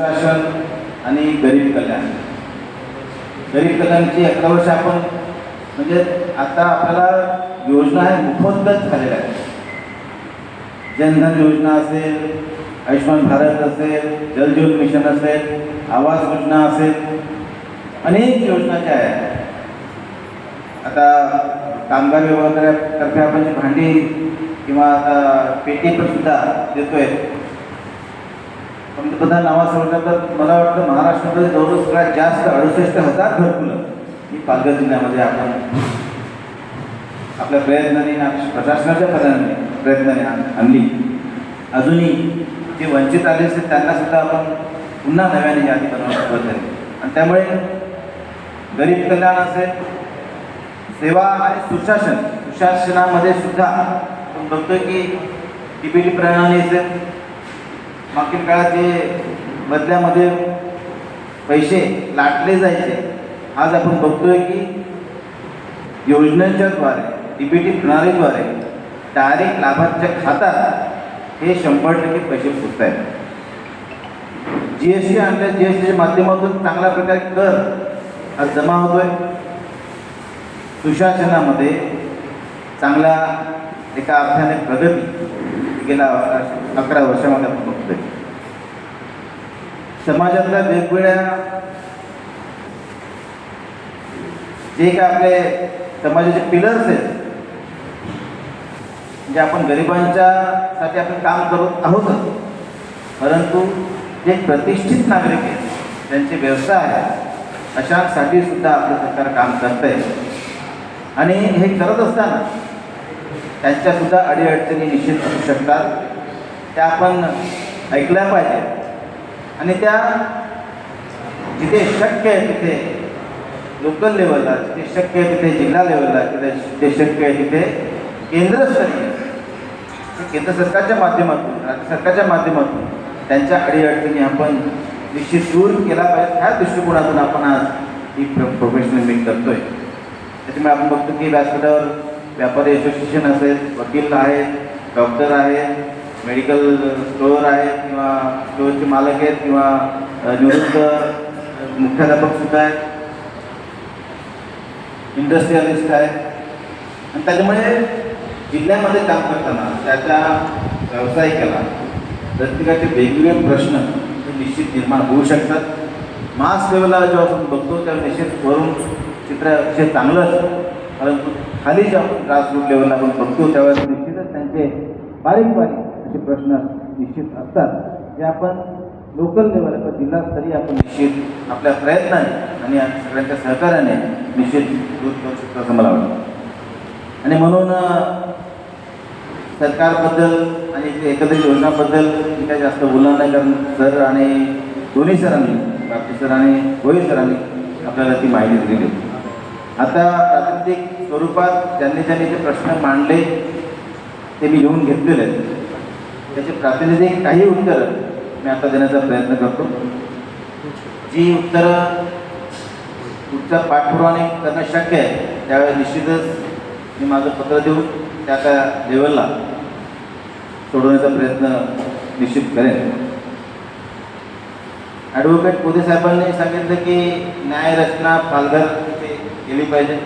शासन आणि गरीब कल्याण. गरीब कल्याणची अकरा वर्ष आपण म्हणजे आता आपल्याला योजना आहे मोफतच झालेल्या आहेत. जनधन योजना असेल आयुष्मान भारत असेल जलजीवन मिशन असेल आवास योजना असेल अनेक योजना ज्या आहेत. आता कामगार विभागातर्फे आपण जी भांडी किंवा आता पेटी पण सुद्धा देतोय पंतप्रधान आवास तर मला वाटतं महाराष्ट्रामध्ये जवळजवळ सगळ्यात जास्त अडुसष्ट हजार घरकुलं ही पालघर जिल्ह्यामध्ये आपण आपल्या प्रयत्नाने प्रशासनाच्या पदाने प्रयत्नाने आणली. अजूनही जे वंचित आले असतील त्यांना सुद्धा आपण पुन्हा नव्याने यादी बनवण्यास सुरुवात झाली. आणि त्यामुळे गरीब कल्याण असेल सेवा आणि सुशासन सुशासनामध्ये सुद्धा आपण बघतोय की डीबीटी प्रणाली असेल मागील काळात जे बदल्यामध्ये पैसे लाटले जायचे आज आपण बघतोय की योजनेच्या द्वारे डीबीटी प्रणालीद्वारे डायरेक्ट लाभार्थ्या खात्यात हे शंभर टक्के पैसे फुटत आहेत जी एस टी आणल्या जी एस टीच्या माध्यमातून चांगल्या प्रकारे कर हा जमा होतोय. सुशासनामध्ये चांगल्या एका अर्थाने प्रगती. गेल्या अकरा वर्षामध्ये आपण बघतोय. समाजातल्या वेगवेगळ्या जे काय आपले समाजाचे पिलर्स आहेत जे आपण गरिबांच्या साठी आपण काम करत आहोतच परंतु जे प्रतिष्ठित नागरिक आहेत त्यांचे व्यवसाय आहेत अशांसाठी सुद्धा आपलं सरकार काम करत आहे आणि हे करत असताना त्यांच्यासुद्धा अडीअडचणी निश्चित असू शकतात. त्या आपण ऐकल्या पाहिजे. आणि त्या जिथे शक्य आहे तिथे लोकल लेवलला जिथे शक्य आहे तिथे जिल्हा लेवलला तिथे जिथे शक्य आहे तिथे केंद्रस्तरीय केंद्र सरकारच्या माध्यमातून राज्य सरकारच्या माध्यमातून त्यांच्या अडीअडचणी आपण निश्चित दूर केला पाहिजे ह्या दृष्टिकोनातून आपण आज ही प्रोफेशनल मीट करतो आहे त्याच्यामुळे आपण बघतो की व्यासपीठावर व्यापारी असोसिएशन असेल वकील आहेत डॉक्टर आहेत मेडिकल स्टोअर आहेत किंवा स्टोअरचे मालक आहेत किंवा निवृत्त मुख्याध्यापक सुद्धा आहेत. इंडस्ट्रियलिस्ट आहेत आणि त्याच्यामुळे जिल्ह्यामध्ये काम करताना त्याच्या व्यावसायिकाला प्रत्येकाचे वेगवेगळे प्रश्न हे निश्चित निर्माण होऊ शकतात. मास लेवलला जेव्हा आपण बघतो तेव्हा निश्चित वरून चित्र अतिशय चांगलं असतं. परंतु खाली जे आपण ग्रासरूट लेवलला आपण बघतो त्यावेळेस निश्चितच त्यांचे बारीक बारीक असे प्रश्न निश्चित असतात. जे आपण लोकल लेवल किंवा जिल्हास्तरीय आपण निश्चित आपल्या प्रयत्नाने आणि सगळ्यांच्या सहकार्याने निश्चित दूर करू शकतो असं मला वाटतं. आणि म्हणून सरकारबद्दल आणि एकत्रित योजनाबद्दल मी काही जास्त बोलणार नाही कारण सर आणि दोन्ही सरांनी बापी सर आणि गोळी सरांनी आपल्याला ती माहिती दिलेली होती आता प्रातिनिधिक स्वरूपात ज्यांनी त्यांनी जे प्रश्न मांडले ते मी लिहून घेतलेले आहेत. त्याचे प्रातिनिधिक काही उत्तरं मी आता देण्याचा प्रयत्न करतो. जी उत्तरं पुढचा पाठपुरावाने करणं शक्य आहे त्यावेळेस निश्चितच मी माझं पत्र देऊन त्या त्या लेवलला सोडवण्याचा प्रयत्न निश्चित करेन. ॲडव्होकेट कोदे साहेबांनी सांगितलं की न्याय रचना पालघर केली पाहिजे.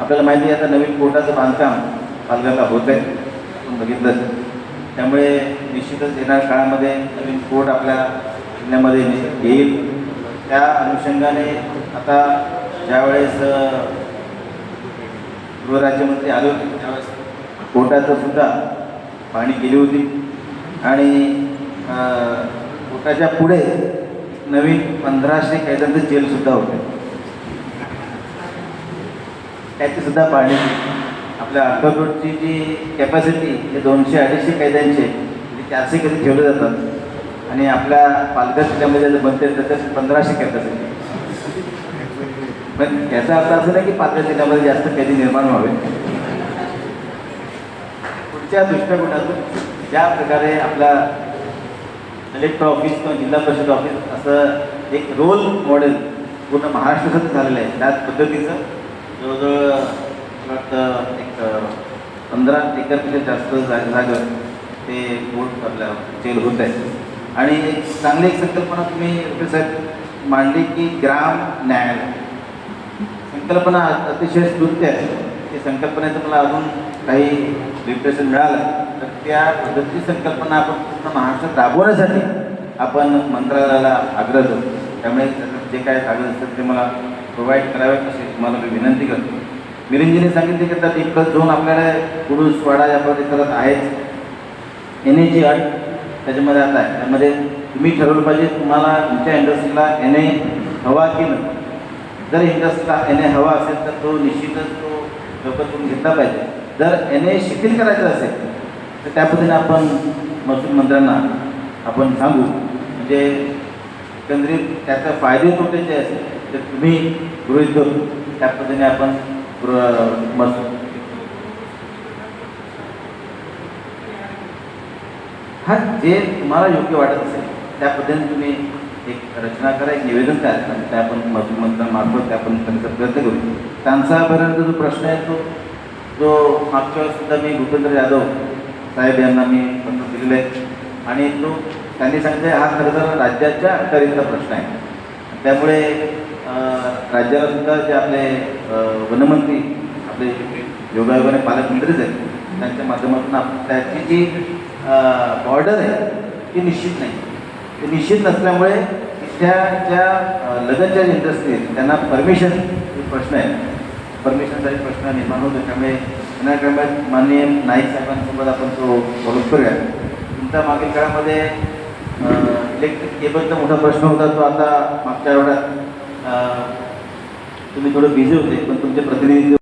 आपल्याला माहिती आहे आता नवीन कोर्टाचं बांधकाम पालघरला होत आहे. आपण बघितलं त्यामुळे निश्चितच येणाऱ्या काळामध्ये नवीन कोर्ट आपल्या जिल्ह्यामध्ये येईल. त्या अनुषंगाने आता ज्यावेळेस गृहराज्यमंत्री आले होते त्यावेळेस कोर्टाचं सुद्धा पाहणी केली होती. आणि पोटाच्या कोर्टाच्या पुढे नवीन पंधराशे कैद्यांचं जेलसुद्धा होते. त्याची सुद्धा पाहणी आपल्या अर्थकोटची जी कॅपॅसिटी हे दोनशे अडीचशे कैद्यांचे म्हणजे चारशे कैदी ठेवले जातात आणि आपल्या पालघर जिल्ह्यामध्ये जर बनते त्याच्यात पंधराशे कॅपॅसिटी पण याचा अर्थ असं नाही की पालघर जिल्ह्यामध्ये जास्त कैदी निर्माण व्हावे. पुढच्या दृष्टिकोनातून ज्या प्रकारे आपला कलेक्टर ऑफिस किंवा जिल्हा परिषद ऑफिस असं एक रोल मॉडेल पूर्ण महाराष्ट्रातच झालेलं आहे त्याच पद्धतीचं जवळजवळ वाटतं एक पंधरा एकरपेक्षा जास्त जा जागेवर ते बोर्ड आपल्या जेल होत आहे. आणि एक चांगली एक संकल्पना तुम्ही वकील साहेब मांडली की ग्राम न्यायालय. संकल्पना अतिशय स्तुत्य आहे. ती संकल्पनेचं मला अजून काही डिप्रेशन मिळालं तर त्या पद्धतीची संकल्पना आपण पूर्ण महाराष्ट्रात राबवण्यासाठी आपण मंत्रालयाला आग्रह करतो. त्यामुळे जे काय कागद असतात ते मला प्रोव्हाइड करावेत अशी तुम्हाला मी विनंती करतो. मिरंजीने सांगितले की त्यात डिप्लस झोन आपल्याला पुरुष वाडा या परिसरात आहेच. एन एची अट त्याच्यामध्ये आता आहे. त्यामध्ये तुम्ही ठरवलं पाहिजे तुम्हाला तुमच्या इंडस्ट्रीला एन ए हवा की नाही. जर इंडस्ट्रीला एन ए हवा असेल तर तो निश्चितच तो लवकर करून घेतला पाहिजे. जर एन ए शिथिल करायचं असेल तर त्या पद्धतीने आपण महसूल मंत्र्यांना आपण सांगू. म्हणजे एकंदरीत त्याचा फायदे तोटे जे असेल ते तुम्ही गृहित धरून त्या पद्धतीने आपण गृह- हा जे तुम्हाला योग्य वाटत असेल त्या पद्धतीने तुम्ही एक रचना करा एक निवेदन करा. असतात त्या आपण महसूल मंत्र्यांमार्फत त्या आपण त्यांचा प्रयत्न करू. त्यांचापर्यंत जो प्रश्न आहे तो जो मागच्या वेळेस सुद्धा मी भूपेंद्र यादव साहेब यांना मी पत्र दिलेलं आहे. आणि तो त्यांनी सांगितलं हा खरं तर राज्याच्या अखत्यारीचा प्रश्न आहे. त्यामुळे राज्याला सुद्धा जे आपले वनमंत्री आपले योगायोगाने पालकमंत्रीच आहेत त्यांच्या माध्यमातून त्याची जी बॉर्डर आहे ती निश्चित नाही. ते निश्चित नसल्यामुळे तिथल्या ज्या लगतच्या इंडस्ट्री आहेत त्यांना परमिशन प्रश्न आहे परमिशनसाठी प्रश्न निर्माण होतो त्यामुळे त्यामुळे माननीय नाईक साहेबांसोबत आपण तो बोलत करूया. तुमच्या मागील काळामध्ये इलेक्ट्रिक केबलचा मोठा प्रश्न होता तो आता मागच्या आठवड्यात तुम्ही थोडं बिझी होते पण तुमचे प्रतिनिधी